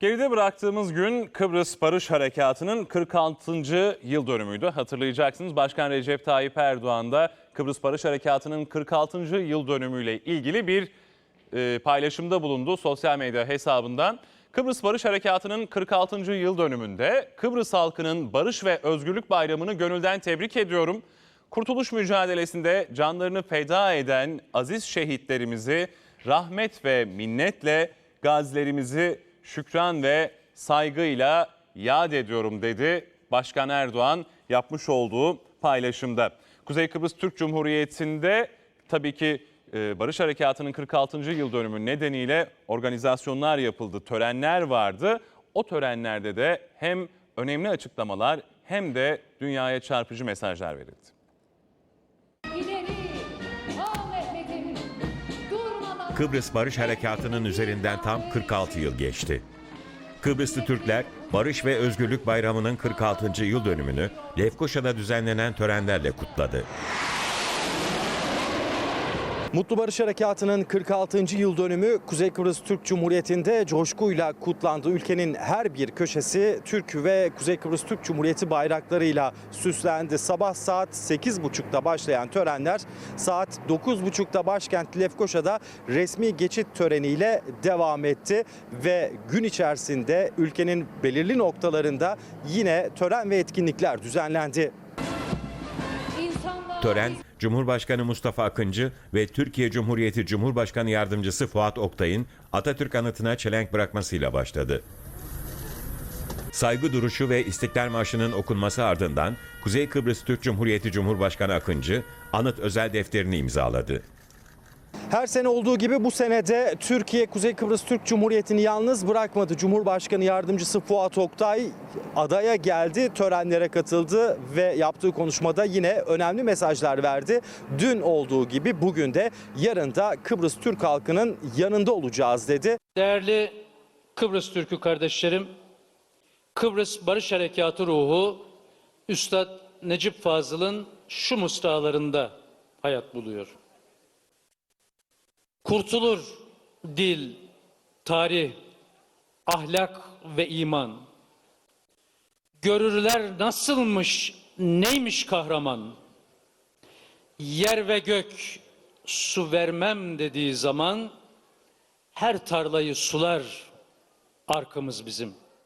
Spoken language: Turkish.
Geride bıraktığımız gün Kıbrıs Barış Harekatı'nın 46. yıl dönümüydü. Hatırlayacaksınız Başkan Recep Tayyip Erdoğan da Kıbrıs Barış Harekatı'nın 46. yıl dönümüyle ilgili bir e, paylaşımda bulundu sosyal medya hesabından. Kıbrıs Barış Harekatı'nın 46. yıl dönümünde Kıbrıs halkının barış ve özgürlük bayramını gönülden tebrik ediyorum. Kurtuluş mücadelesinde canlarını feda eden aziz şehitlerimizi rahmet ve minnetle gazilerimizi şükran ve saygıyla yad ediyorum dedi Başkan Erdoğan yapmış olduğu paylaşımda. Kuzey Kıbrıs Türk Cumhuriyeti'nde tabii ki e, Barış Harekatı'nın 46. yıl dönümü nedeniyle organizasyonlar yapıldı, törenler vardı. O törenlerde de hem önemli açıklamalar hem de dünyaya çarpıcı mesajlar verildi. Kıbrıs Barış Harekatı'nın üzerinden tam 46 yıl geçti. Kıbrıslı Türkler Barış ve Özgürlük Bayramı'nın 46. yıl dönümünü Lefkoşa'da düzenlenen törenlerle kutladı. Mutlu Barış Harekatı'nın 46. yıl dönümü Kuzey Kıbrıs Türk Cumhuriyeti'nde coşkuyla kutlandı. Ülkenin her bir köşesi Türk ve Kuzey Kıbrıs Türk Cumhuriyeti bayraklarıyla süslendi. Sabah saat 8.30'da başlayan törenler saat 9.30'da başkent Lefkoşa'da resmi geçit töreniyle devam etti ve gün içerisinde ülkenin belirli noktalarında yine tören ve etkinlikler düzenlendi. Tören, Cumhurbaşkanı Mustafa Akıncı ve Türkiye Cumhuriyeti Cumhurbaşkanı Yardımcısı Fuat Oktay'ın Atatürk anıtına çelenk bırakmasıyla başladı. Saygı duruşu ve İstiklal Marşı'nın okunması ardından Kuzey Kıbrıs Türk Cumhuriyeti Cumhurbaşkanı Akıncı anıt özel defterini imzaladı. Her sene olduğu gibi bu senede Türkiye Kuzey Kıbrıs Türk Cumhuriyeti'ni yalnız bırakmadı. Cumhurbaşkanı Yardımcısı Fuat Oktay adaya geldi, törenlere katıldı ve yaptığı konuşmada yine önemli mesajlar verdi. Dün olduğu gibi bugün de yarın da Kıbrıs Türk halkının yanında olacağız dedi. Değerli Kıbrıs Türk'ü kardeşlerim, Kıbrıs Barış Harekatı ruhu Üstad Necip Fazıl'ın şu mısralarında hayat buluyor. Kurtulur dil, tarih, ahlak ve iman. Görürler nasılmış, neymiş kahraman. Yer ve gök su vermem dediği zaman her tarlayı sular arkamız bizim.